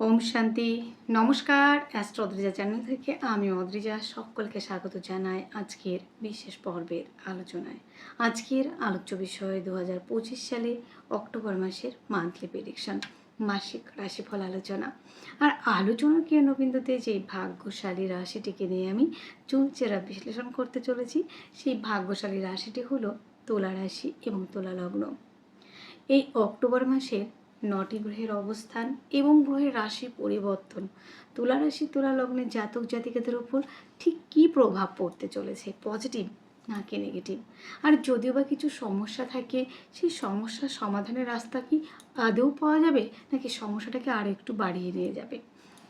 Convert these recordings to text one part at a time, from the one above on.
ওম শান্তি। নমস্কার, astro Adrija channel থেকে আমি অদ্রিজা। সকলকে স্বাগত জানাই আজকের বিশেষ পর্বের আলোচনায়। আজকের আলোচ্য বিষয় দু হাজার পঁচিশ সালে অক্টোবর মাসের মান্থলি প্রেডিকশন মাসিক রাশিফল আলোচনা। আর আলোচনার কেন্দ্রবিন্দুতে যে ভাগ্যশালী রাশিটিকে নিয়ে আমি চুলচেরা বিশ্লেষণ করতে চলেছি, সেই ভাগ্যশালী রাশিটি হলো তুলা রাশি এবং তুলা লগ্ন। এই অক্টোবর মাসের নটি গ্রহের অবস্থান এবং গ্রহের রাশি পরিবর্তন। তুলা রাশি তুলা লগ্নে জাতক জাতিকাদের ওপর ঠিক কি প্রভাব পড়তে চলেছে? পজিটিভ নাকি নেগেটিভ আর যদিও বা কিছু সমস্যা থাকে, সেই সমস্যা সমাধানের রাস্তা কি আদৌ পাওয়া যাবে? নাকি সমস্যাটাকে আরও একটু বাড়িয়ে নিয়ে যাবে?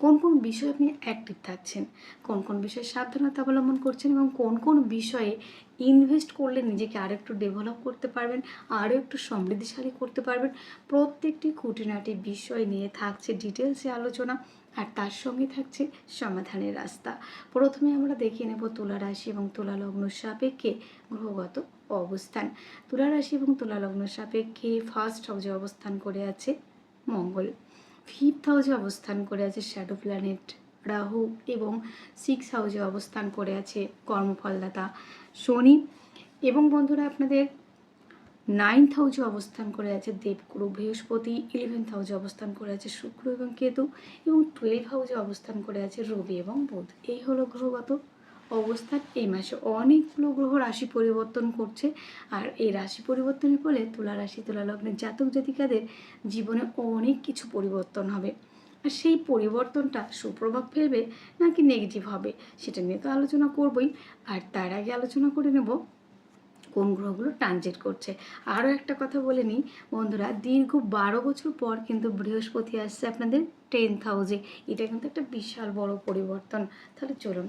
কোন কোন বিষয়ে আপনি অ্যাক্টিভ থাকছেন? কোন কোন বিষয়ে সাবধানতা অবলম্বন করছেন এবং কোন কোন বিষয়ে ইনভেস্ট করলে নিজেকে আরও একটু ডেভেলপ করতে পারবেন, আরও একটু সমৃদ্ধিশালী করতে পারবেন? প্রত্যেকটি খুঁটিনাটি বিষয় নিয়ে থাকছে ডিটেলসে আলোচনা আর তার সঙ্গে থাকছে সমাধানের রাস্তা। প্রথমে আমরা দেখিয়ে নেব তুলা রাশি এবং তুলা লগ্ন সাপেক্ষে গ্রহগত অবস্থান। তুলা রাশি এবং তুলা লগ্ন সাপেক্ষে ফার্স্ট হাউসে অবস্থান করে আছে মঙ্গল। ফিফথ হাউসে অবস্থান করে আছে শ্যাডো প্ল্যানেট রাহু এবং সিক্স হাউসে অবস্থান করে আছে কর্মফলদাতা শনি। এবং বন্ধুরা, আপনাদের নাইন্থ হাউসে অবস্থান করে আছে দেবগুরু, বৃহস্পতি ইলেভেন্থ হাউসে অবস্থান করে আছে শুক্র এবং কেতু এবং টুয়েলভ হাউসে অবস্থান করে আছে রবি এবং বুধ। এই হলো গ্রহগত অবস্থান এই মাসে অনেকগুলো গ্রহ রাশি পরিবর্তন করছে। আর এই রাশি পরিবর্তনের ফলে তুলা রাশি, তুলা লগ্নের জাতক জাতিকাদের জীবনে অনেক কিছু পরিবর্তন হবে। আর সেই পরিবর্তনটা সুপ্রভাব ফেলবে নাকি নেগেটিভ হবে, সেটা নিয়ে তো আলোচনা করবই। আর তার আগে আলোচনা করে নেব কোন গ্রহগুলো ট্রানজিট করছে। আরও একটা কথা বলে নিই, বন্ধুরা, দীর্ঘ বারো বছর পর কিন্তু বৃহস্পতি আসছে আপনাদের টেন্থ হাউসে এটা কিন্তু একটা বিশাল বড় পরিবর্তন। তাহলে চলুন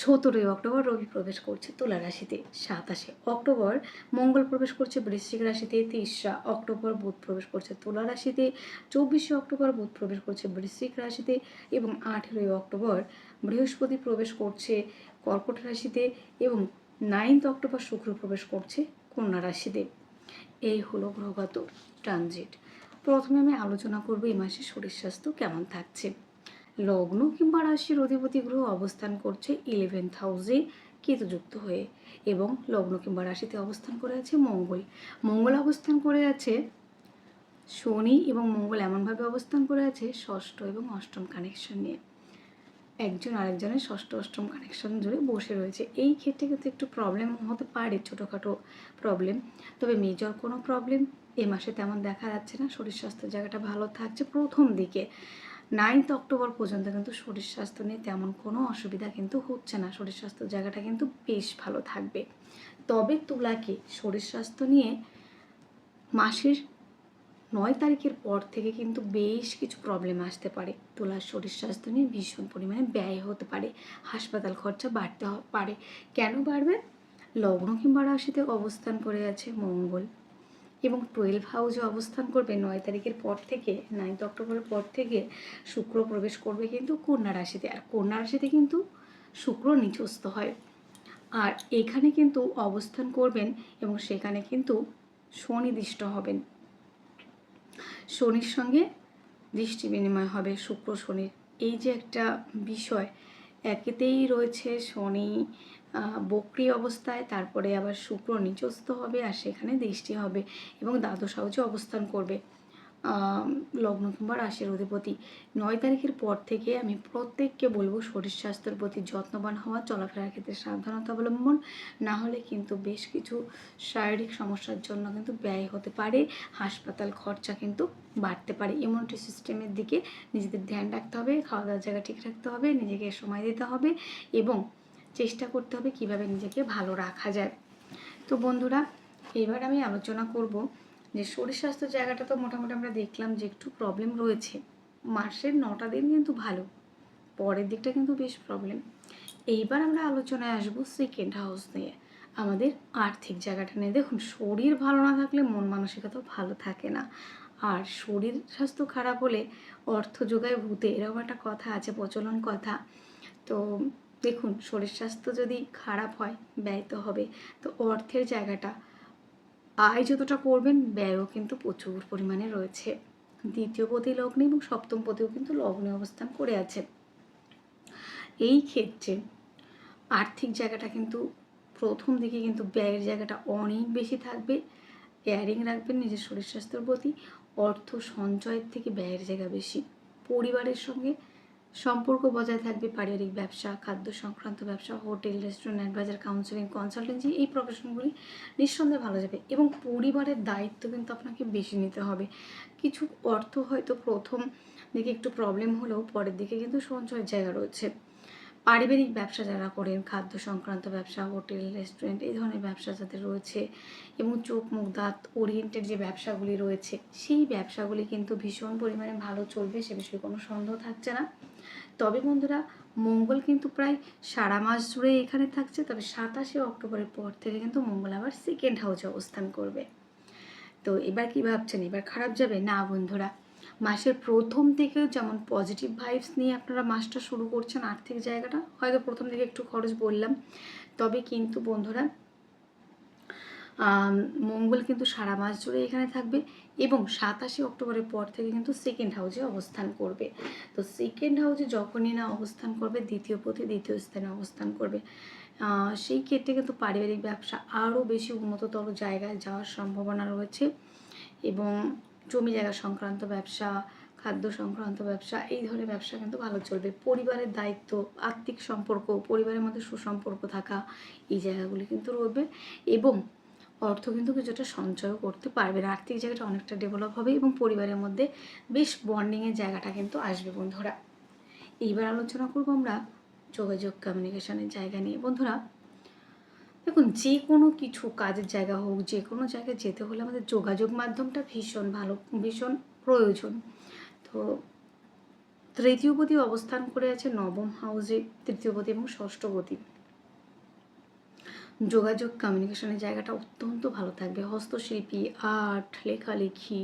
সতেরোই অক্টোবর রবি প্রবেশ করছে তুলা রাশিতে। সাতাশে অক্টোবর মঙ্গল প্রবেশ করছে বৃশ্চিক রাশিতে। তেইশরা অক্টোবর বুধ প্রবেশ করছে তুলা রাশিতে। চব্বিশে অক্টোবর বুধ প্রবেশ করছে বৃশ্চিক রাশিতে এবং আঠেরোই অক্টোবর বৃহস্পতি প্রবেশ করছে কর্কট রাশিতে এবং নাইন্থ অক্টোবর শুক্র প্রবেশ করছে কন্যা রাশিতে। এই হলো গ্রহগত ট্রানজিট। প্রথমে আমি আলোচনা করব এই মাসে শরীর স্বাস্থ্য কেমন থাকছে। লগ্ন কিংবা রাশির অধিপতি গ্রহ অবস্থান করছে ইলেভেন্থ হাউসে কেতুযুক্ত হয়ে এবং লগ্ন কিংবা রাশিতে অবস্থান করে আছে মঙ্গল। মঙ্গল অবস্থান করে আছে শনি এবং মঙ্গল এমনভাবে অবস্থান করে আছে ষষ্ঠ এবং অষ্টম কানেকশন নিয়ে। একজন আরেকজনের ষষ্ঠ, অষ্টম কানেকশন জুড়ে বসে রয়েছে। এই ক্ষেত্রে কিন্তু একটু প্রবলেম হতে পারে, ছোটোখাটো প্রবলেম তবে মেজর কোনো প্রবলেম এ মাসে তেমন দেখা যাচ্ছে না। শরীর স্বাস্থ্যের জায়গাটা ভালো থাকছে প্রথম দিকে। নাইন্থ অক্টোবর পর্যন্ত কিন্তু শরীর স্বাস্থ্য নিয়ে তেমন কোনো অসুবিধা কিন্তু হচ্ছে না। শরীর স্বাস্থ্য জায়গাটা কিন্তু বেশ ভালো থাকবে। তবে তুলাকে শরীর স্বাস্থ্য নিয়ে মাসের নয় তারিখের পর থেকে কিন্তু বেশ কিছু প্রবলেম আসতে পারে। তোলার শরীর স্বাস্থ্য নিয়ে ভীষণ পরিমাণে ব্যয় হতে পারে। হাসপাতাল খরচা বাড়তে পারে। কেন বাড়বে? লগ্ন কিংবা রাশিতে অবস্থান করে আছে মঙ্গল। এবং টুয়েলভ হাউসে অবস্থান করবে নয় তারিখের পর থেকে নাইন্থ অক্টোবরের পর থেকে শুক্র প্রবেশ করবে কিন্তু কন্যা রাশিতে। আর কন্যা রাশিতে কিন্তু শুক্র নিচস্থ হয়। আর এখানে কিন্তু অবস্থান করবেন এবং সেখানে কিন্তু সুনির্দিষ্ট হবেন। শনির সঙ্গে দৃষ্টি বিনিময় হবে, শুক্র শনির। এই যে একটা বিষয়, একেতেই রয়েছে শনি বক্রি অবস্থায়, তারপরে আবার শুক্র নিচস্থ হবে আর সেখানে দৃষ্টি হবে এবং দ্বাদশ হাউসে অবস্থান করবে। লগ্ন কিংবা রাশির অধিপতি, নয় তারিখের পর থেকে আমি প্রত্যেককে বলব শরীর স্বাস্থ্যের প্রতি যত্নবান হওয়া, চলাফেরার ক্ষেত্রে সাবধানতা অবলম্বন। না হলে কিন্তু বেশ কিছু শারীরিক সমস্যার জন্য কিন্তু ব্যয় হতে পারে, হাসপাতাল খরচা কিন্তু বাড়তে পারে। ইমিউনিটি সিস্টেমের দিকে নিজেদের ধ্যান রাখতে হবে খাওয়া দাওয়ার জায়গা ঠিক রাখতে হবে, নিজেকে সময় দিতে হবে এবং চেষ্টা করতে হবে কীভাবে নিজেকে ভালো রাখা যায়। তো বন্ধুরা, এবার আমি আলোচনা করব যে শরীর স্বাস্থ্য জায়গাটা তো মোটামুটি আমরা দেখলাম যে একটু প্রবলেম রয়েছে। মাসের নটা দিন কিন্তু ভালো, পরের দিকটা কিন্তু বেশ প্রবলেম এইবার আমরা আলোচনায় আসব সেকেন্ড হাউস নিয়ে। আমাদের আর্থিক জায়গাটা নিয়ে। দেখুন, শরীর ভালো না থাকলে মন মানসিকতাও ভালো থাকে না। আর শরীর স্বাস্থ্য খারাপ হলে অর্থ যোগায় ভূতে, এরকম একটা কথা আছে, প্রচলন কথা। তো দেখুন, শরীর স্বাস্থ্য যদি খারাপ হয়, ব্যয় তো হবে। তো অর্থের জায়গাটা, আয় যতটা করবেন, ব্যয়ও কিন্তু প্রচুর পরিমাণে রয়েছে। দ্বিতীয় পতি লগ্নে এবং সপ্তম পতিও কিন্তু লগ্নে অবস্থান করে আছে। এই ক্ষেত্রে আর্থিক জায়গাটা কিন্তু প্রথম দিকে কিন্তু ব্যয়ের জায়গাটা অনেক বেশি থাকবে। কেয়ারিং রাখবেন নিজের শরীর স্বাস্থ্যের প্রতি, অর্থ সঞ্চয়ের থেকে ব্যয়ের জায়গা বেশি। পরিবারের সঙ্গে সম্পর্ক বজায় থাকবে পারিবারিক ব্যবসা, খাদ্য সংক্রান্ত ব্যবসা, hotel, restaurant, adviser counselling consultancy এই প্রফেশনগুলি নিঃসন্দেহে ভালো যাবে এবং পরিবারের দায়িত্ব কিন্তু আপনাকে বেশি নিতে হবে। কিছু অর্থ হয়তো প্রথম দিকে একটু প্রবলেম হলেও পরের দিকে কিন্তু সঞ্চয়ের জায়গা রয়েছে। পারিবারিক ব্যবসা যারা করেন, খাদ্য সংক্রান্ত ব্যবসা, হোটেল, রেস্টুরেন্ট, এই ধরনের ব্যবসা যাদের রয়েছে এবং চোখ মুখ দাঁত ওরিয়েন্টেড যে ব্যবসাগুলি রয়েছে, সেই ব্যবসাগুলি কিন্তু ভীষণ পরিমাণে ভালো চলবে, সে বিষয়ে কোনো সন্দেহ থাকছে না। তবে বন্ধুরা, মঙ্গল কিন্তু প্রায় সারা মাস জুড়ে এখানে থাকছে, তবে সাতাশে অক্টোবরের পর থেকে কিন্তু মঙ্গল আবার সেকেন্ড হাউসে অবস্থান করবে। তো এবার কি ভাবছেন? এবার খারাপ যাবে? না, বন্ধুরা। মাসের প্রথম থেকেও যেমন পজিটিভ ভাইবস নিয়ে আপনারা মাসটা শুরু করছেন আর্থিক জায়গাটা, হয়তো প্রথম দিকে একটু খরচ বললাম। তবে কিন্তু বন্ধুরা মঙ্গল কিন্তু সারা মাস জুড়ে এখানে থাকবে এবং সাতাশে অক্টোবরের পর থেকে কিন্তু সেকেন্ড হাউসে অবস্থান করবে। তো সেকেন্ড হাউসে যখনই না অবস্থান করবে, দ্বিতীয় পথে দ্বিতীয় স্থানে অবস্থান করবে। সেই ক্ষেত্রে কিন্তু পারিবারিক ব্যবসা আরও বেশি উন্নততর জায়গায় যাওয়ার সম্ভাবনা রয়েছে এবং জমি জায়গা সংক্রান্ত ব্যবসা, খাদ্য সংক্রান্ত ব্যবসা, এই ধরনের ব্যবসা কিন্তু ভালো চলবে। পরিবারের দায়িত্ব আত্মিক সম্পর্ক, পরিবারের মধ্যে সুসম্পর্ক থাকা, এই জায়গাগুলি কিন্তু রয়েবে এবং অর্থ কিন্তু কিছুটা সঞ্চয়ও করতে পারবেন আর্থিক জায়গাটা অনেকটা ডেভেলপ হবে এবং পরিবারের মধ্যে বেশ বন্ডিংয়ের জায়গাটা কিন্তু আসবে বন্ধুরা। এইবার আলোচনা করব আমরা যোগাযোগ কমিউনিকেশনের জায়গা নিয়ে। বন্ধুরা দেখুন যে কোনো কিছু কাজের জায়গা হোক যে কোনো জায়গায় যেতে হলে আমাদের যোগাযোগ মাধ্যমটা ভীষণ ভালো, ভীষণ প্রয়োজন। তো তৃতীয়পতি অবস্থান করে আছে নবম হাউসে তৃতীয়পতি এবং ষষ্ঠপতি যোগাযোগ কমিউনিকেশনের জায়গাটা অত্যন্ত ভালো থাকবে। হস্তশিল্পী আর্ট লেখালেখি,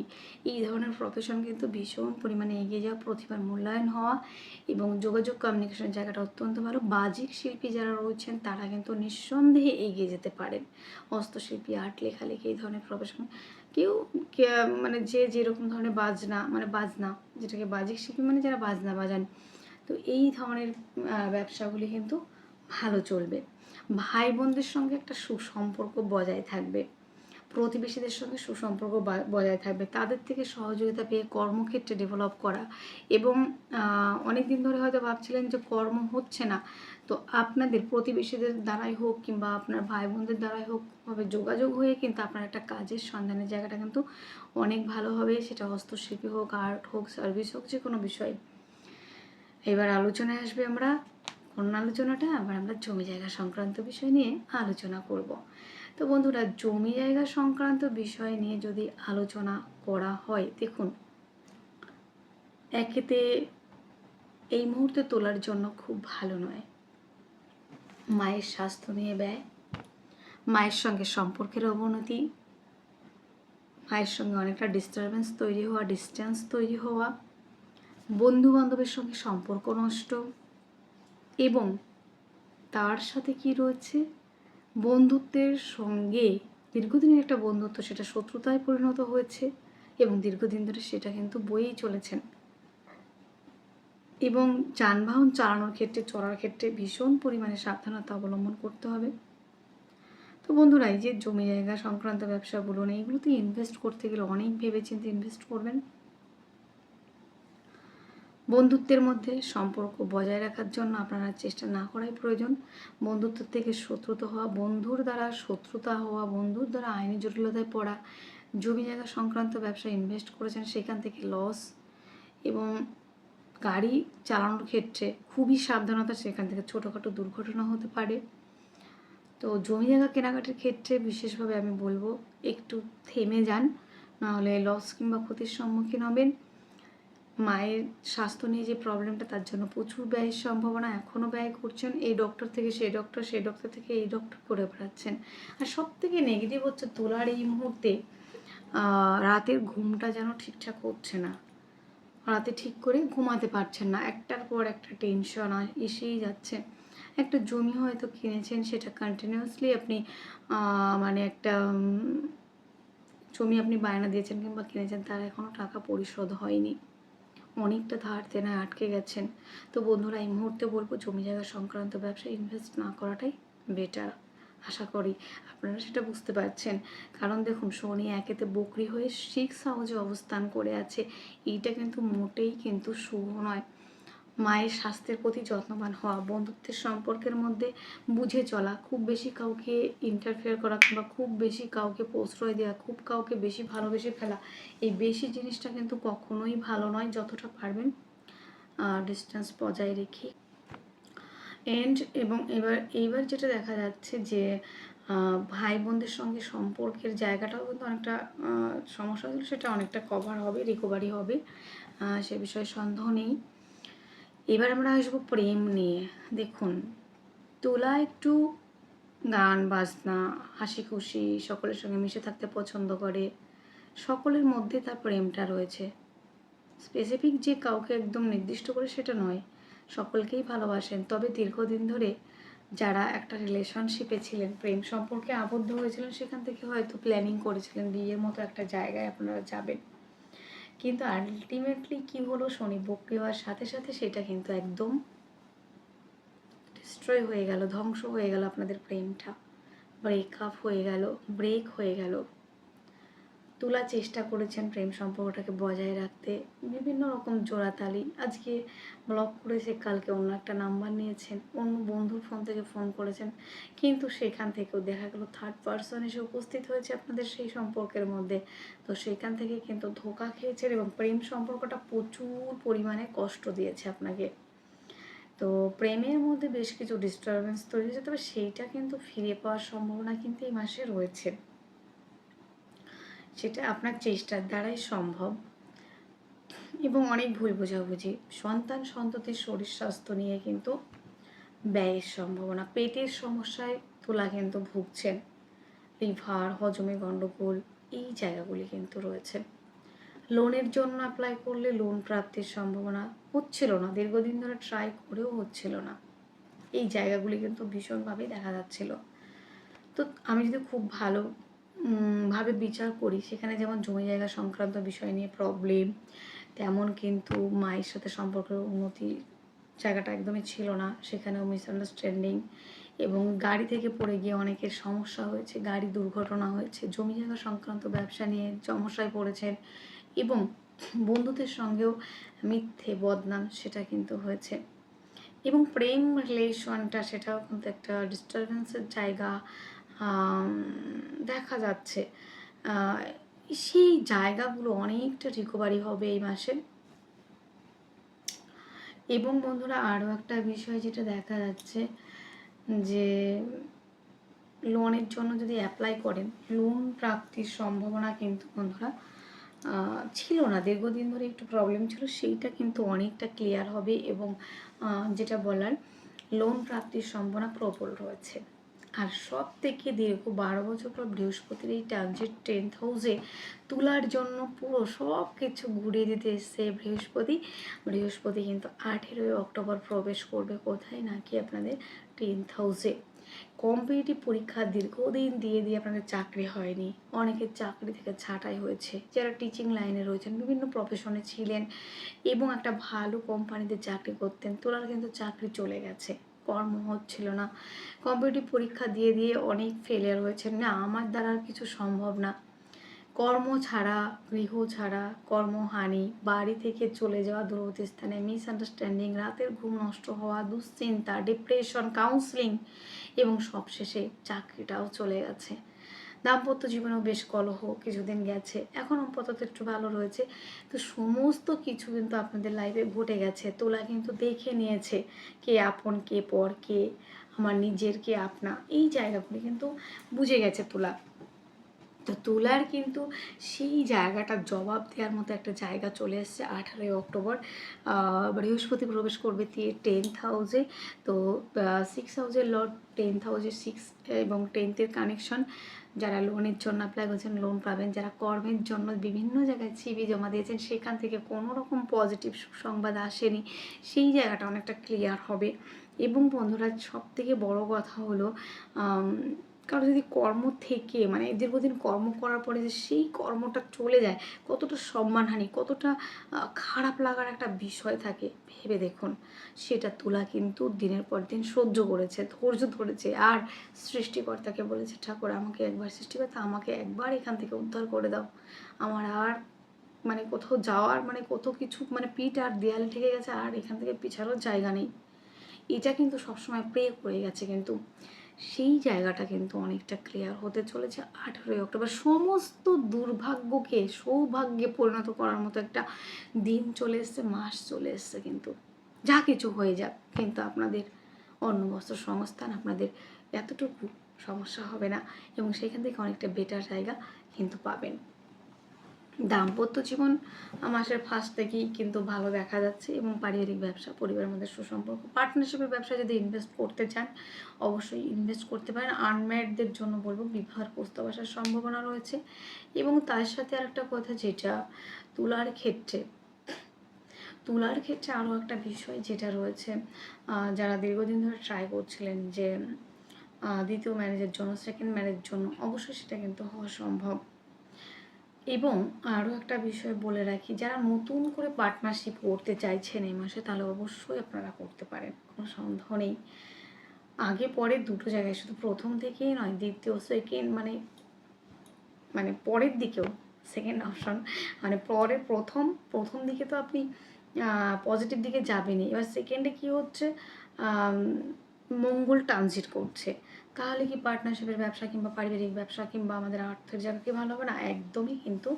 এই ধরনের প্রফেশন কিন্তু ভীষণ পরিমাণে এগিয়ে যাওয়া, প্রতিভার মূল্যায়ন হওয়া এবং যোগাযোগ কমিউনিকেশনের জায়গাটা অত্যন্ত ভালো। বাজিক শিল্পী যারা রয়েছেন, তারা কিন্তু নিঃসন্দেহে এগিয়ে যেতে পারেন। হস্তশিল্পী আর্ট লেখালেখি এই ধরনের প্রফেশন কেউ মানে যে যেরকম ধরনের বাজনা মানে বাজনা, যেটাকে বাজিক শিল্পী মানে যারা বাজনা বাজান, তো এই ধরনের ব্যবসাগুলি কিন্তু ভালো চলবে। ভাই বোনদের সঙ্গে একটা সুসম্পর্ক বজায় থাকবে। প্রতিবেশীদের সঙ্গে সুসম্পর্ক বজায় থাকবে। তাদের থেকে সহযোগিতা পেয়ে কর্মক্ষেত্রে ডেভেলপ করা। এবং অনেক দিন ধরে হয়তো ভাবছিলেন যে কর্ম হচ্ছে না। তো আপনাদের প্রতিবেশীদের দ্বারাই হোক কিংবা আপনার ভাই বোনদের দ্বারাই হোক ভাবে যোগাযোগ হয়ে কিন্তু আপনার একটা কাজের সন্ধানের জায়গাটা কিন্তু অনেক ভালো হবে। সেটা হস্তশিল্পী হোক, আর্ট হোক, সার্ভিস হোক যে কোনো বিষয়। এবার আলোচনায় আসবে আমরা অন্য আলোচনাটা আবার আমরা জমি জায়গা সংক্রান্ত বিষয় নিয়ে আলোচনা করব। তো বন্ধুরা, জমি জায়গা সংক্রান্ত বিষয় নিয়ে যদি আলোচনা করা হয়, দেখুন, একেতে এই মুহূর্তে তোলার জন্য খুব ভালো নয়। মায়ের স্বাস্থ্য নিয়ে ব্যয়, মায়ের সঙ্গে সম্পর্কের অবনতি, মায়ের সঙ্গে অনেকটা ডিস্টারবেন্স তৈরি হওয়া ডিস্টেন্স তৈরি হওয়া বন্ধু বান্ধবের সঙ্গে সম্পর্ক নষ্ট এবং তার সাথে কি রয়েছে? বন্ধুত্বের সঙ্গে দীর্ঘদিনের একটা বন্ধুত্ব, সেটা শত্রুতায় পরিণত হয়েছে এবং দীর্ঘদিন ধরে সেটা কিন্তু বয়েই চলেছেন এবং যানবাহন চালানোর ক্ষেত্রে, চলার ক্ষেত্রে ভীষণ পরিমাণে সাবধানতা অবলম্বন করতে হবে। তো বন্ধুরা, এই যে জমি জায়গা সংক্রান্ত ব্যবসা বলুন এইগুলোতে ইনভেস্ট করতে গেলে অনেক ভেবেচিন্তে ইনভেস্ট করবেন। বন্ধুত্বের মধ্যে সম্পর্ক বজায় রাখার জন্য আপনারা চেষ্টা না করাই প্রয়োজন। বন্ধুত্ব থেকে শত্রুতা হওয়া, বন্ধুর দ্বারা শত্রুতা হওয়া, বন্ধুর দ্বারা আইনি জটিলতায় পড়া, জমি জায়গা সংক্রান্ত ব্যবসায় ইনভেস্ট করেছেন সেখান থেকে লস এবং গাড়ি চালানোর ক্ষেত্রে খুবই সাবধানতা, সেখান থেকে ছোটোখাটো দুর্ঘটনা হতে পারে। তো জমি জায়গা কেনাকাটার ক্ষেত্রে বিশেষভাবে আমি বলব, একটু থেমে যান, নাহলে লস কিংবা ক্ষতির সম্মুখীন হবেন। মায়ের স্বাস্থ্য নিয়ে যে প্রবলেমটা তার জন্য প্রচুর ব্যয়ের সম্ভাবনা এখনও ব্যয় করছেন। এই ডক্টর থেকে সেই ডক্টর সেই ডক্টর থেকে এই ডক্টর করে বেড়াচ্ছেন। আর সব থেকে নেগেটিভ হচ্ছে তোলার এই মুহূর্তে রাতের ঘুমটা যেন ঠিকঠাক হচ্ছে না। রাতে ঠিক করে ঘুমাতে পারছেন না। একটার পর একটা টেনশন এসেই যাচ্ছে। একটা জমি হয়তো কিনেছেন, সেটা কন্টিনিউয়াসলি আপনি মানে একটা জমি আপনি বায়না দিয়েছেন কিংবা কিনেছেন, তার এখনও টাকা পরিশোধ হয়নি। অনেকটা ধার দেনায় আটকে গেছেন। তো বন্ধুরা, এই মুহূর্তে বলব, জমি জায়গা সংক্রান্ত ব্যবসায় ইনভেস্ট না করাটাই বেটার আশা করি আপনারা সেটা বুঝতে পারছেন। কারণ দেখুন শনি একেতে বকরি হয়ে সিক্স হাউজে অবস্থান করে আছে। এইটা কিন্তু মোটেই কিন্তু শুভ নয়। মায়ের স্বাস্থ্যের প্রতি যত্নবান হওয়া, বন্ধুত্বের সম্পর্কের মধ্যে বুঝে চলা, খুব বেশি কাউকে ইন্টারফেয়ার করা কিংবা খুব বেশি কাউকে প্রশ্রয় দেওয়া খুব কাউকে বেশি ভালোবেসে ফেলা, এই বেশি জিনিসটা কিন্তু কখনোই ভালো নয় যতটা পারবেন ডিস্টেন্স বজায় রেখে। এন্ড এবং এবার, এইবার যেটা দেখা যাচ্ছে যে ভাই বোনদের সঙ্গে সম্পর্কের জায়গাটাও কিন্তু অনেকটা সমস্যা ছিল, সেটা অনেকটা কভার হবে রিকভারি হবে সে বিষয়ে সন্দেহ নেই। এবার আমরা আসব প্রেম নিয়ে। দেখুন, তোলা একটু গান, বাজনা হাসি খুশি সকলের সঙ্গে মিশে থাকতে পছন্দ করে। সকলের মধ্যে তার প্রেমটা রয়েছে। স্পেসিফিক যে কাউকে একদম নির্দিষ্ট করে সেটা নয়, সকলকেই ভালোবাসেন। তবে দীর্ঘদিন ধরে যারা একটা রিলেশনশিপে ছিলেন, প্রেম সম্পর্কে আবদ্ধ হয়েছিলেন, সেখান থেকে হয়তো প্ল্যানিং করেছিলেন বিয়ের মতো একটা জায়গায় আপনারা যাবেন। কিন্তু আলটিমেটলি কি হলো শনি বক্রি হওয়ার সাথে সাথে সেটা কিন্তু একদম ডিস্ট্রয় হয়ে গেল, ধ্বংস হয়ে গেল আপনাদের প্রেমটা। ব্রেকআপ হয়ে গেল ব্রেক হয়ে গেল। তুলা চেষ্টা করেছেন প্রেম সম্পর্কটাকে বজায় রাখতে। বিভিন্ন রকম জোড়াতালি। আজকে ব্লক করেছে, কালকে অন্য একটা নাম্বার নিয়েছেন। অন্য বন্ধুর ফোন থেকে ফোন করেছেন। কিন্তু সেখান থেকেও দেখা গেল থার্ড পার্সন এসে উপস্থিত হয়েছে আপনাদের সেই সম্পর্কের মধ্যে। তো সেখান থেকে কিন্তু ধোকা খেয়েছেন এবং প্রেম সম্পর্কটা প্রচুর পরিমাণে কষ্ট দিয়েছে আপনাকে। তো প্রেমের মধ্যে বেশ কিছু ডিস্টারবেন্স তৈরি হয়েছে, তবে সেইটা কিন্তু ফিরে পাওয়ার সম্ভাবনা কিন্তু এই মাসে রয়েছে। সেটা আপনার চেষ্টার দ্বারাই সম্ভব। এবং অনেক ভুল বোঝাবুঝি। সন্তান সন্ততির শরীর স্বাস্থ্য নিয়ে কিন্তু ব্যয়ের সম্ভাবনা। পেটের সমস্যায় তোলা কিন্তু ভুগছেন। লিভার, হজমে গণ্ডগোল এই জায়গাগুলি কিন্তু রয়েছে। লোনের জন্য অ্যাপ্লাই করলে লোন প্রাপ্তির সম্ভাবনা হচ্ছিল না। দীর্ঘদিন ধরে ট্রাই করেও হচ্ছিল না। এই জায়গাগুলি কিন্তু ভীষণভাবে দেখা যাচ্ছিল। তো আমি যদি খুব ভালো ভাবে বিচার করি। সেখানে যেমন জমি জায়গা সংক্রান্ত বিষয় নিয়ে প্রবলেম তেমন কিন্তু মায়ের সাথে সম্পর্কের উন্নতি জায়গাটা একদমই ছিল না। সেখানেও মিসআন্ডারস্ট্যান্ডিং এবং গাড়ি থেকে পড়ে গিয়ে অনেকের সমস্যা হয়েছে, গাড়ি দুর্ঘটনা হয়েছে, জমি জায়গা সংক্রান্ত ব্যবসা নিয়ে সমস্যায় পড়েছেন এবং বন্ধুদের সঙ্গেও মিথ্যে বদনাম সেটা কিন্তু হয়েছে। এবং প্রেম রিলেশনটা সেটাও কিন্তু একটা ডিস্টারবেন্সের জায়গা। দেখা যাচ্ছে। সেই জায়গাগুলো অনেকটা রিকভারি হবে এই মাসে। এবং বন্ধুরা, আরও একটা বিষয় যেটা দেখা যাচ্ছে যে লোনের জন্য যদি অ্যাপ্লাই করেন লোন প্রাপ্তির সম্ভাবনা কিন্তু বন্ধুরা ছিল না। দীর্ঘদিন ধরে একটু প্রবলেম ছিল, সেইটা কিন্তু অনেকটা ক্লিয়ার হবে এবং যেটা বলার লোন প্রাপ্তির সম্ভাবনা প্রবল রয়েছে। আর সব থেকে দীর্ঘ বারো বছর পর বৃহস্পতির এই ট্রানজিট টেন্থ হাউসে তোলার জন্য পুরো সব কিছু ঘুরিয়ে দিতে এসছে বৃহস্পতি। বৃহস্পতি কিন্তু আঠেরোই অক্টোবর প্রবেশ করবে কোথায়? নাকি আপনাদের টেন্থ হাউসে। কম্পিটিটিভ পরীক্ষা দীর্ঘদিন দিয়ে দিয়ে আপনাদের চাকরি হয়নি। অনেকের চাকরি থেকে ছাঁটাই হয়েছে। যারা টিচিং লাইনে রয়েছেন, বিভিন্ন প্রফেশনে ছিলেন এবং একটা ভালো কোম্পানিতে চাকরি করতেন, তোলার কিন্তু চাকরি চলে গেছে। কর্ম হচ্ছিল না। কম্পিটিটিভ পরীক্ষা দিয়ে দিয়ে অনেক ফেলিয়ার হয়েছে না, আমার দ্বারা কিছু সম্ভব না। কর্ম ছাড়া, গৃহ ছাড়া, কর্মহানি, বাড়ি থেকে চলে যাওয়া দূরবর্তী স্থানে মিসআন্ডারস্ট্যান্ডিং রাতের ঘুম নষ্ট হওয়া, দুশ্চিন্তা ডিপ্রেশন কাউন্সিলিং এবং সবশেষে চাকরিটাও চলে গেছে। দাম্পত্য জীবনেও বেশ কলহ কিছুদিন গেছে। এখন আপাতত একটু ভালো রয়েছে। তো সমস্ত কিছু কিন্তু আপনাদের লাইফে ঘটে গেছে। তোলা কিন্তু দেখে নিয়েছে কে আপন, কে পর, কে আমার নিজের, কে আপনা। এই জায়গাগুলি কিন্তু বুঝে গেছে তোলা। তো তুলার কিন্তু সেই জায়গাটার জবাব দেওয়ার মতো একটা জায়গা চলে এসছে আঠারোই অক্টোবর। বৃহস্পতি প্রবেশ করবে টেন্থ হাউসে তো সিক্স হাউসের লর্ড টেন্থ হাউসের সিক্স এবং টেন্থের কানেকশন যারা লোনের জন্য অ্যাপ্লাই করেছেন লোন পাবেন, যারা কর্মের জন্য বিভিন্ন জায়গায় সিবি জমা দিয়েছেন, সেখান থেকে কোনো রকম পজিটিভ সুসংবাদ আসেনি। সেই জায়গাটা অনেকটা ক্লিয়ার হবে। এবং বন্ধুরা সব থেকে বড় কথা হলো কারও যদি কর্ম থেকে মানে দীর্ঘদিন কর্ম করার পরে যে সেই কর্মটা চলে যায়, কতটা সম্মানহানি, কতটা খারাপ লাগার একটা বিষয় থাকে, ভেবে দেখুন। সেটা তুলা কিন্তু দিনের পর দিন সহ্য করেছে, ধৈর্য ধরেছে। আর সৃষ্টিকর্তাকে বলেছে, ঠাকুর, আমাকে একবার সৃষ্টিকর্তা আমাকে একবার এখান থেকে উদ্ধার করে দাও। আমার আর মানে কোথাও যাওয়ার মানে কত কিছু মানে পিঠ আর দেয়ালে ঠেকে গেছে, আর এখান থেকে পিছানোর জায়গা নেই। এটা কিন্তু সবসময় প্রে করে গেছে কিন্তু। সেই জায়গাটা কিন্তু অনেকটা ক্লিয়ার হতে চলেছে আঠেরোই অক্টোবর। সমস্ত দুর্ভাগ্যকে, সৌভাগ্যে পরিণত করার মতো একটা দিন চলে এসছে, মাস চলে এসছে কিন্তু। যা কিছু হয়ে যাক কিন্তু আপনাদের অন্য বস্ত্র সংস্থান আপনাদের এতটুকু সমস্যা হবে না এবং সেখান থেকে অনেকটা বেটার জায়গা কিন্তু পাবেন। দাম্পত্য জীবন মাসের ফার্স্ট থেকেই কিন্তু ভালো দেখা যাচ্ছে এবং পারিবারিক ব্যবসা, পরিবারের মধ্যে সুসম্পর্ক পার্টনারশিপের ব্যবসা যদি ইনভেস্ট করতে চান, অবশ্যই ইনভেস্ট করতে পারেন। আনম্যারিডদের জন্য বলব বিবাহের প্রস্তাব আসার সম্ভাবনা রয়েছে এবং তার সাথে আরেকটা কথা যেটা তুলার ক্ষেত্রে তুলার ক্ষেত্রে আরও একটা বিষয় যেটা রয়েছে যারা দীর্ঘদিন ধরে ট্রাই করছিলেন যে দ্বিতীয় ম্যারেজের জন্য সেকেন্ড ম্যারেজের জন্য, অবশ্যই সেটা কিন্তু হওয়া সম্ভব। এবং আরও একটা বিষয় বলে রাখি, যারা নতুন করে পার্টনারশিপ করতে চাইছেন এই মাসে, তাহলে অবশ্যই আপনারা করতে পারেন, কোনো সন্দেহ নেই। আগে পরে দুটো জায়গায়, শুধু প্রথম থেকেই নয়, দ্বিতীয় সেকেন্ড মানে মানে পরের দিকেও সেকেন্ড অপশন মানে পরের প্রথম প্রথম দিকে তো আপনি পজিটিভ দিকে যাবেনই। এবার সেকেন্ডে কি হচ্ছে? মঙ্গল ট্রানজিট করছে। তাহলে কি পার্টনারশিপের ব্যবসা কিংবা পারিবারিক ব্যবসা কিংবা আমাদের অর্থের জায়গা কি ভালো হবে না? একদমই কিন্তু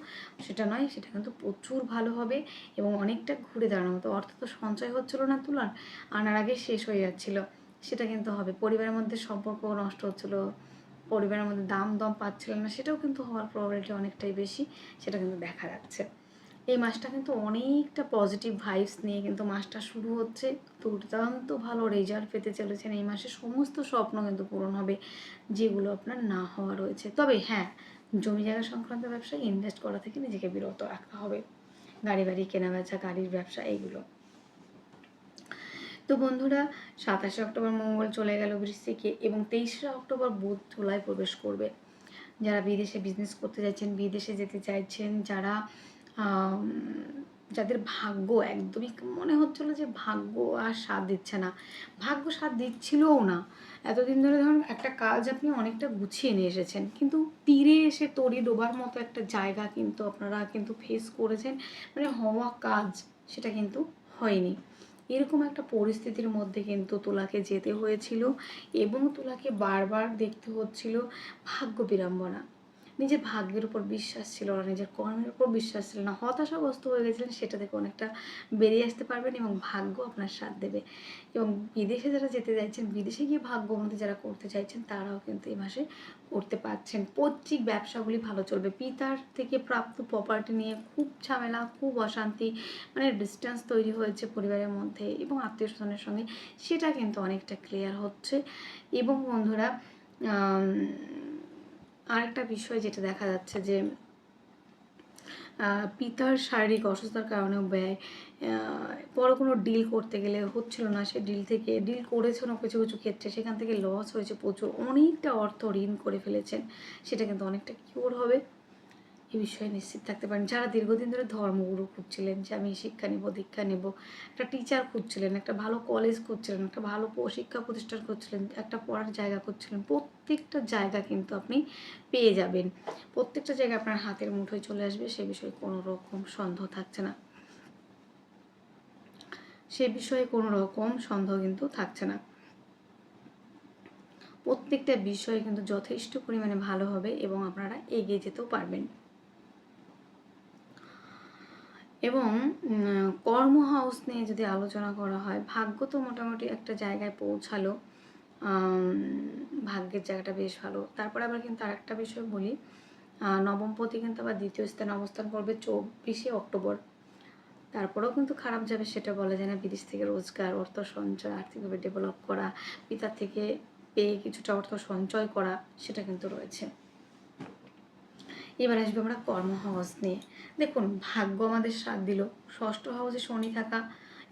সেটা নয়, সেটা কিন্তু প্রচুর ভালো হবে এবং অনেকটা ঘুরে দাঁড়ানোর মতো অর্থ তো সঞ্চয় হচ্ছিল না তুলার, আনার আগে শেষ হয়ে যাচ্ছিল। সেটা কিন্তু হবে। পরিবারের মধ্যে সম্পর্ক নষ্ট হচ্ছিল, পরিবারের মধ্যে দাম দম পাচ্ছিলেন না, সেটাও কিন্তু হওয়ার প্রবাবিলিটি অনেকটাই বেশি, সেটা কিন্তু দেখা যাচ্ছে। এই মাসটা কিন্তু অনেকটা পজিটিভ ভাইবস নিয়ে কিন্তু মাসটা শুরু হচ্ছে। দুর্দান্ত ভালো রেজাল্ট পেতে চলেছেন এই মাসে। সমস্ত স্বপ্ন কিন্তু পূরণ হবে, যেগুলো আপনার না হওয়া রয়েছে। তবে হ্যাঁ জমি জায়গা সংক্রান্ত ব্যবসায় ইনভেস্ট করা থেকে নিজেকে বিরত রাখতে হবে। গাড়ি বাড়ি কেনা বেচা গাড়ির ব্যবসা, এইগুলো। তো বন্ধুরা, সাতাশে অক্টোবর মঙ্গল চলে গেল বৃশ্চিকে এবং তেইশে অক্টোবর বুধ তুলায় প্রবেশ করবে। যারা বিদেশে বিজনেস করতে চাইছেন বিদেশে যেতে চাইছেন, যারা যাদের ভাগ্য একদমই মনে হচ্ছিল যে ভাগ্য আর সাথ দিচ্ছে না। ভাগ্য সাথ দিচ্ছিলও না। এতদিন ধরে ধরুন একটা কাজ আপনি অনেকটা গুছিয়ে নিয়ে এসেছেন। কিন্তু তীরে এসে তরি ডোবার মতো একটা জায়গা কিন্তু আপনারা কিন্তু ফেস করেছেন। মানে হওয়া কাজ, সেটা কিন্তু হয়নি। এরকম একটা পরিস্থিতির মধ্যে কিন্তু তোলাকে যেতে হয়েছিল এবং তোলাকে বারবার দেখতে হচ্ছিল ভাগ্য বিড়ম্বনা। নিজের ভাগ্যের উপর বিশ্বাস ছিল না, নিজের কর্মের উপর বিশ্বাস ছিল না। হতাশাগ্রস্ত হয়ে গেছিলেন, সেটা থেকে অনেকটা বেরিয়ে আসতে পারবেন এবং ভাগ্য আপনার সাথ দেবে। এবং বিদেশে যারা যেতে চাইছেন, বিদেশে গিয়ে ভাগ্য উন্নতি যারা করতে চাইছেন, তারাও কিন্তু এই মাসে করতে পারছেন। পৈতৃক ব্যবসাগুলি ভালো চলবে। পিতার থেকে প্রাপ্ত প্রপার্টি নিয়ে খুব ঝামেলা, খুব অশান্তি মানে ডিস্টেন্স তৈরি হয়েছে পরিবারের মধ্যে এবং আত্মীয় স্বজনের সঙ্গে, সেটা কিন্তু অনেকটা ক্লিয়ার হচ্ছে। এবং বন্ধুরা আরেকটা বিষয় যেটা দেখা যাচ্ছে যে পিতার শারীরিক অসুস্থতার কারণেও ব্যয় পরে বড় কোনো ডিল করতে গেলে হচ্ছিল না সে ডিল থেকে ডিল করেছেন কিছু কিছু ক্ষেত্রে, সেখান থেকে লস হয়েছে প্রচুর, অনেকটা অর্থ ঋণ করে ফেলেছেন, সেটা কিন্তু অনেকটা কিওর হবে। এই বিষয়ে নিশ্চিত থাকতে পারেন। যারা দীর্ঘদিন ধরে ধর্মগুরু খুঁজছিলেন যে আমি শিক্ষা নেব, দীক্ষা নেব, একটা টিচার খুঁজছিলেন, একটা ভালো কলেজ খুঁজছিলেন, একটা ভালো শিক্ষা প্রতিষ্ঠান খুঁজছিলেন, একটা পড়ার জায়গা খুঁজছিলেন, প্রত্যেকটা জায়গা কিন্তু আপনি পেয়ে যাবেন। প্রত্যেকটা জায়গা আপনার হাতের মুঠোয় চলে আসবে, সে বিষয়ে কোনো রকম সন্দেহ থাকছে না। সে বিষয়ে কোনো রকম সন্দেহ কিন্তু থাকছে না। প্রত্যেকটা বিষয় কিন্তু যথেষ্ট পরিমাণে ভালো হবে এবং আপনারা এগিয়ে যেতেও পারবেন। এবং কর্ম হাউস নিয়ে যদি আলোচনা করা হয়, ভাগ্য তো মোটামুটি একটা জায়গায় পৌঁছালো। ভাগ্যের জায়গাটা বেশ ভালো। তারপর আবার কিন্তু আরেকটা বিষয় বলি। নবমপতি কিন্তু আবার দ্বিতীয় স্থানে অবস্থান করবে চব্বিশে অক্টোবর। তারপরেও কিন্তু খারাপ যাবে সেটা বলা যায় না। বিদেশ থেকে রোজগার, অর্থ সঞ্চয়, আর্থিকভাবে ডেভেলপ করা, পিতার থেকে পেয়ে কিছুটা অর্থ সঞ্চয় করা, সেটা কিন্তু রয়েছে। এবার আসবে আমরা কর্ম হাউস নিয়ে। দেখুন, ভাগ্য আমাদের সাথ দিল। ষষ্ঠ হাউসে শনি থাকা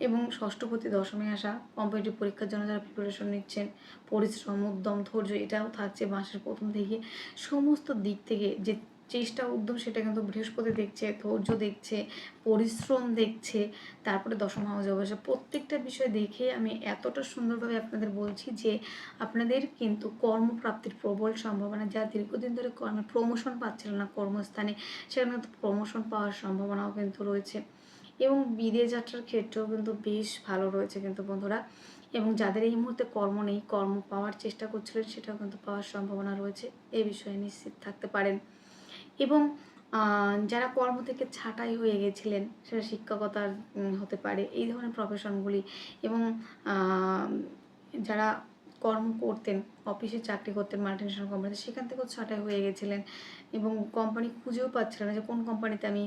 এবং ষষ্ঠপতি দশমে আসা কম্পিটিটিভ পরীক্ষার জন্য যারা প্রিপারেশন নিচ্ছেন, পরিশ্রম, উদ্যম, ধৈর্য, এটাও থাকছে মাসের প্রথম থেকে সমস্ত দিক থেকে যে চেষ্টা উদ্যম সেটা কিন্তু বৃহস্পতি দেখছে, ধৈর্য দেখছে, পরিশ্রম দেখছে, তারপরে দশম হাউস অবশ্য প্রত্যেকটা বিষয় দেখে আমি এতটা সুন্দরভাবে আপনাদের বলছি যে আপনাদের কিন্তু কর্মপ্রাপ্তির প্রবল সম্ভাবনা যা দীর্ঘদিন ধরে কর্মে প্রমোশন পাচ্ছিল না কর্মস্থানে, সেখানে কিন্তু প্রমোশন পাওয়ার সম্ভাবনাও কিন্তু রয়েছে। এবং বিদেশ যাত্রার ক্ষেত্রেও কিন্তু বেশ ভালো রয়েছে কিন্তু বন্ধুরা। এবং যাদের এই মুহূর্তে কর্ম নেই, কর্ম পাওয়ার চেষ্টা করছিলেন, সেটাও কিন্তু পাওয়ার সম্ভাবনা রয়েছে। এই বিষয়ে নিশ্চিত থাকতে পারেন। এবং যারা কর্ম থেকে ছাঁটাই হয়ে গেছিলেন, সেটা শিক্ষকতার হতে পারে, এই ধরনের প্রফেশনগুলি এবং যারা কর্ম করতেন অফিসে চাকরি করতেন মাল্টিনেশনাল কোম্পানিতে সেখান থেকেও ছাঁটাই হয়ে গেছিলেন এবং কোম্পানি খুঁজেও পাচ্ছিলেন না যে, কোন কোম্পানিতে আমি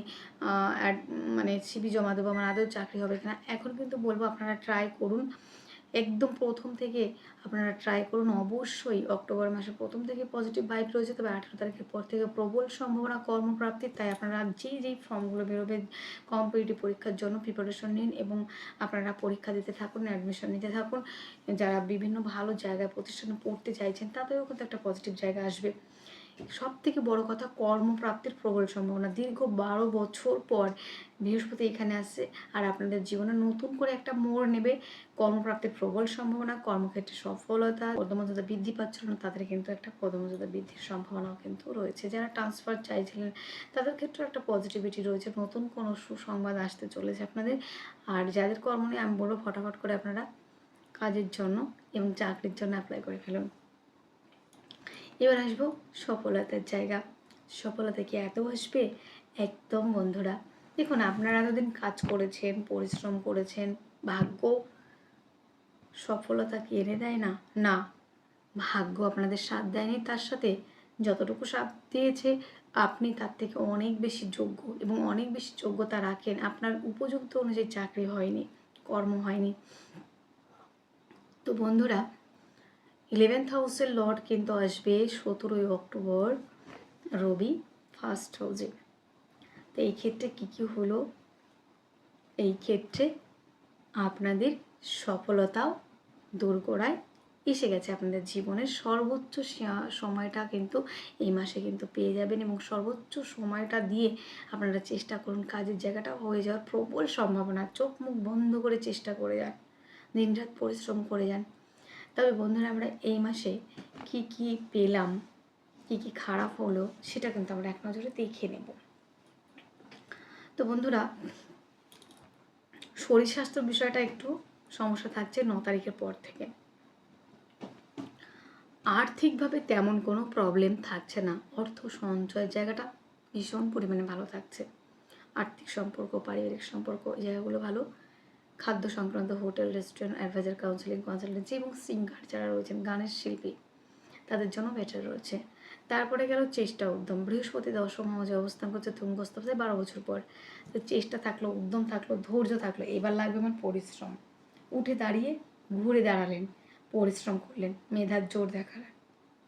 মানে সিবি জমা দেবো, আমার আদৌ চাকরি হবে কিনা। এখন কিন্তু বলব, আপনারা ট্রাই করুন। একদম প্রথম থেকে আপনারা ট্রাই করুন। অবশ্যই অক্টোবর মাসের প্রথম থেকে পজিটিভ ভাইব রয়েছে তবে আঠেরো তারিখের পর থেকে প্রবল সম্ভাবনা কর্মপ্রাপ্তির তাই আপনারা যেই যেই ফর্মগুলো বেরোবে কম্পিটিটিভ পরীক্ষার জন্য প্রিপারেশন নিন এবং আপনারা পরীক্ষা দিতে থাকুন অ্যাডমিশন নিতে থাকুন। যারা বিভিন্ন ভালো জায়গায় প্রতিষ্ঠানে পড়তে চাইছেন, তাদেরও কিন্তু একটা পজিটিভ জায়গা আসবে। সব থেকে বড় কথা কর্মপ্রাপ্তির প্রবল সম্ভাবনা। দীর্ঘ বারো বছর পর বৃহস্পতি এখানে আসছে আর আপনাদের জীবনে নতুন করে একটা মোড় নেবে। কর্মপ্রাপ্তির প্রবল সম্ভাবনা, কর্মক্ষেত্রে সফলতা, পদমর্যাদা বৃদ্ধি পাচ্ছিল না, তাদের কিন্তু একটা পদমর্যাদা বৃদ্ধির সম্ভাবনাও কিন্তু রয়েছে। যারা ট্রান্সফার চাইছিলেন, তাদের ক্ষেত্রেও একটা পজিটিভিটি রয়েছে। নতুন কোনো সুসংবাদ আসতে চলেছে আপনাদের। আর যাদের কর্ম নেই, আমি বলব ফটাফট করে আপনারা কাজের জন্য এবং চাকরির জন্য অ্যাপ্লাই করে ফেলুন। এবার আসব সফলতার জায়গা। সফলতা কি এত আসবে? একদম বন্ধুরা, দেখুন আপনারা এতদিন কাজ করেছেন, পরিশ্রম করেছেন, ভাগ্য সফলতা কি এনে দেয় না? না, ভাগ্য আপনাদের সাথ দেয়নি। তার সাথে যতটুকু সাথ দিয়েছে, আপনি তার থেকে অনেক বেশি যোগ্য এবং অনেক বেশি যোগ্যতা রাখেন। আপনার উপযুক্ত অনুযায়ী চাকরি হয়নি, কর্ম হয়নি। তো বন্ধুরা ইলেভেন্থ হাউসের লর্ড কিন্তু আসবে সতেরোই অক্টোবর, রবি ফার্স্ট হাউসে তো এই ক্ষেত্রে কী কী হলো? এই ক্ষেত্রে আপনাদের সফলতাও দোরগোড়ায় এসে গেছে। আপনাদের জীবনের সর্বোচ্চ সময়টা কিন্তু এই মাসে কিন্তু পেয়ে যাবেন এবং সর্বোচ্চ সময়টা দিয়ে আপনারা চেষ্টা করুন, কাজের জায়গাটা হয়ে যাওয়ার প্রবল সম্ভাবনা। চোখ মুখ বন্ধ করে চেষ্টা করে যান, দিনরাত পরিশ্রম করে যান। তবে বন্ধুরা আমরা এই মাসে কি কি পেলাম, কি কি খারাপ হলো সেটা কিন্তু আমরা এক নজরে দেখে নেব। তো বন্ধুরা, শরীর স্বাস্থ্য বিষয়টা একটু সমস্যা থাকছে ন তারিখের পর থেকে। আর্থিকভাবে তেমন কোনো প্রবলেম থাকছে না, অর্থ সঞ্চয়ের জায়গাটা ভীষণ পরিমাণে ভালো থাকছে। আর্থিক সম্পর্ক, পারিবারিক সম্পর্ক, এই জায়গাগুলো ভালো। খাদ্য সংক্রান্ত hotel, restaurant, adviser, counselling, consultancy এবং সিঙ্গার যারা রয়েছেন, গানের শিল্পী, তাদের জন্য বেটার রয়েছে। তারপরে গেল চেষ্টা, উদ্যম। বৃহস্পতি দশম হাউসে অবস্থান করছে তুঙ্গস্তভাবে বারো বছর পর। তো চেষ্টা থাকল, উদ্যম থাকল, ধৈর্য থাকল। এবার লাগবে আমার পরিশ্রম। উঠে দাঁড়িয়ে ঘুরে দাঁড়ালেন, পরিশ্রম করলেন, মেধার জোর দেখালেন।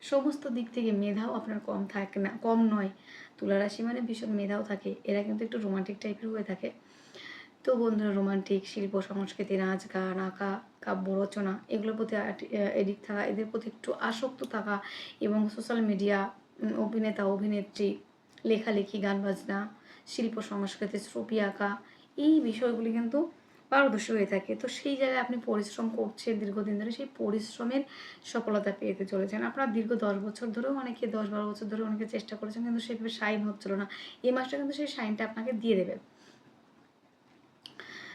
সমস্ত দিক থেকে মেধাও আপনার কম থাকে না, কম নয়। তুলা রাশি মানে ভীষণ মেধাও থাকে। এরা কিন্তু একটু রোমান্টিক টাইপের হয়ে থাকে। তো বন্ধুরা রোমান্টিক শিল্প, সংস্কৃতি, নাচ, গান, আঁকা, কাব্য, রচনা, এগুলোর প্রতি এডিক থাকা, এদের প্রতি একটু আসক্ত থাকা এবং সোশ্যাল মিডিয়া অভিনেতা, অভিনেত্রী, লেখালেখি, গান বাজনা, শিল্প, সংস্কৃতি, ছবি আঁকা, এই বিষয়গুলি কিন্তু পারদর্শী হয়ে থাকে। তো সেই জায়গায় আপনি পরিশ্রম করছেন, দীর্ঘদিন ধরে সেই পরিশ্রমের সফলতা পেতে চলেছেন। আপনার দীর্ঘ দশ বছর ধরেও অনেকে, দশ বারো বছর ধরে অনেকে চেষ্টা করেছেন, কিন্তু সেভাবে সাইন হচ্ছিল না। এই মাসটা কিন্তু সেই সাইনটা আপনাকে দিয়ে দেবে।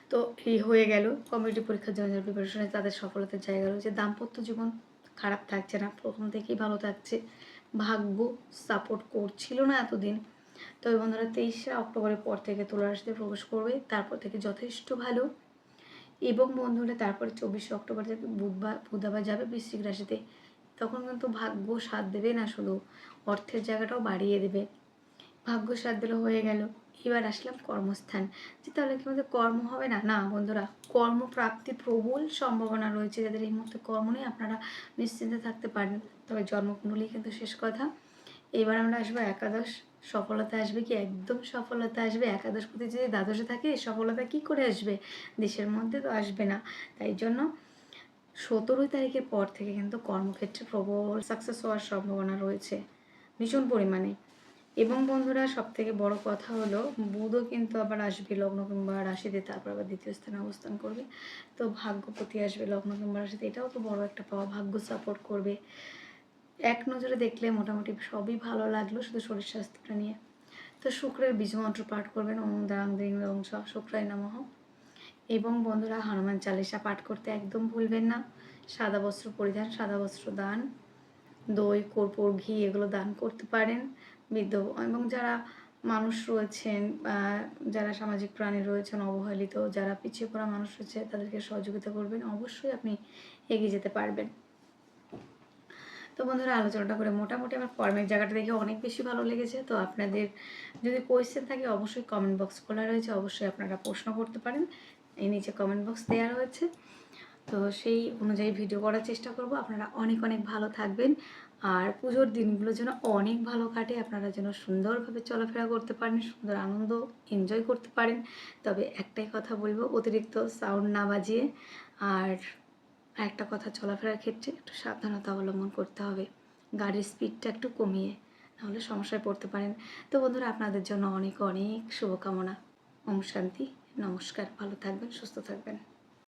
তো এই হয়ে গেল কমিউনিটি পরীক্ষার জন্য যারা প্রিপারেশনে তাদের সফলতার জায়গা রয়েছে। দাম্পত্য জীবন খারাপ থাকছে না, প্রথম থেকেই ভালো থাকছে। ভাগ্য সাপোর্ট করছিল না এতদিন। তবে বন্ধুরা তেইশে অক্টোবরের পর থেকে তুলা রাশিতে প্রবেশ করবে, তারপর থেকে যথেষ্ট ভালো। এবং বন্ধুরা তারপরে চব্বিশে অক্টোবর থেকে বুধবার বুধ আবার যাবে বৃশ্চিক রাশিতে। তখন কিন্তু ভাগ্য সাথ দেবে না শুধু, অর্থের জায়গাটাও বাড়িয়ে দেবে। ভাগ্য সাথ দিলে হয়ে গেল। এবার আসলাম কর্মস্থান। যে তাহলে কি আমাদের কর্ম হবে না? না বন্ধুরা, কর্মপ্রাপ্তির প্রবল সম্ভাবনা রয়েছে। যাদের এই মুহূর্তে কর্ম নেই, আপনারা নিশ্চিন্তে থাকতে পারেন তবে জন্মকুণ্ডলী কিন্তু শেষ কথা। এবার আমরা আসব একাদশ। সফলতা আসবে কি? একদম সফলতা আসবে। একাদশ প্রতি যদি দ্বাদশে থাকে সফলতা কি করে আসবে? দেশের মধ্যে তো আসবে না। তাই জন্য সতেরোই তারিখের পর থেকে কিন্তু কর্মক্ষেত্রে প্রবল সাকসেস হওয়ার সম্ভাবনা রয়েছে। ভীষণ পরিমাণে। এবং বন্ধুরা সব থেকে বড় কথা হলো, বুধও কিন্তু আবার আসবে লগ্ন কিংবা রাশিতে, তারপর আবার দ্বিতীয় স্থানে অবস্থান করবে। তো ভাগ্যপতি আসবে লগ্ন কিংবা রাশিতে, এটাও তো বড় একটা পাওয়া, ভাগ্য সাপোর্ট করবে। এক নজরে দেখলে মোটামুটি সবই ভালো লাগল, শুধু শরীর স্বাস্থ্যটা নিয়ে। তো শুক্রের বীজমন্ত্র পাঠ করবেন, ওম দাং দিং রং স, শুক্রায় নমঃ। এবং বন্ধুরা, হনুমান চালিসা পাঠ করতে একদম ভুলবেন না। সাদা বস্ত্র পরিধান, সাদা বস্ত্র দান, দই, কর্পূর, ঘি, এগুলো দান করতে পারেন। বৃদ্ধ এবং যারা মানুষ রয়েছেন যারা সামাজিক প্রাণী রয়েছেন, অবহেলিত, যারা পিছিয়ে পড়া মানুষ রয়েছে, তাদেরকে সহযোগিতা করবেন। অবশ্যই আপনি এগিয়ে যেতে পারবেন। তো বন্ধুরা, আলোচনাটা করে মোটামুটি আমার কর্মের জায়গাটা দেখে অনেক বেশি ভালো লেগেছে। তো আপনাদের যদি কোয়েশ্চেন থাকে, অবশ্যই কমেন্ট বক্স খোলা রয়েছে। অবশ্যই আপনারা প্রশ্ন করতে পারেন। এই নিচে কমেন্ট বক্স দেওয়া রয়েছে। তো সেই অনুযায়ী ভিডিও করার চেষ্টা করব। আপনারা অনেক অনেক ভালো থাকবেন। আর পুজোর দিনগুলো যেন অনেক ভালো কাটে, আপনারা যেন সুন্দরভাবে চলাফেরা করতে পারেন, সুন্দর আনন্দ এনজয় করতে পারেন। তবে একটাই কথা বলব, অতিরিক্ত সাউন্ড না বাজিয়ে আর একটা কথা, চলাফেরার ক্ষেত্রে একটু সাবধানতা অবলম্বন করতে হবে। গাড়ির স্পিডটা একটু কমিয়ে, নাহলে সমস্যায় পড়তে পারেন। তো বন্ধুরা, আপনাদের জন্য অনেক অনেক শুভকামনা। ওম শান্তি, নমস্কার, ভালো থাকবেন, সুস্থ থাকবেন।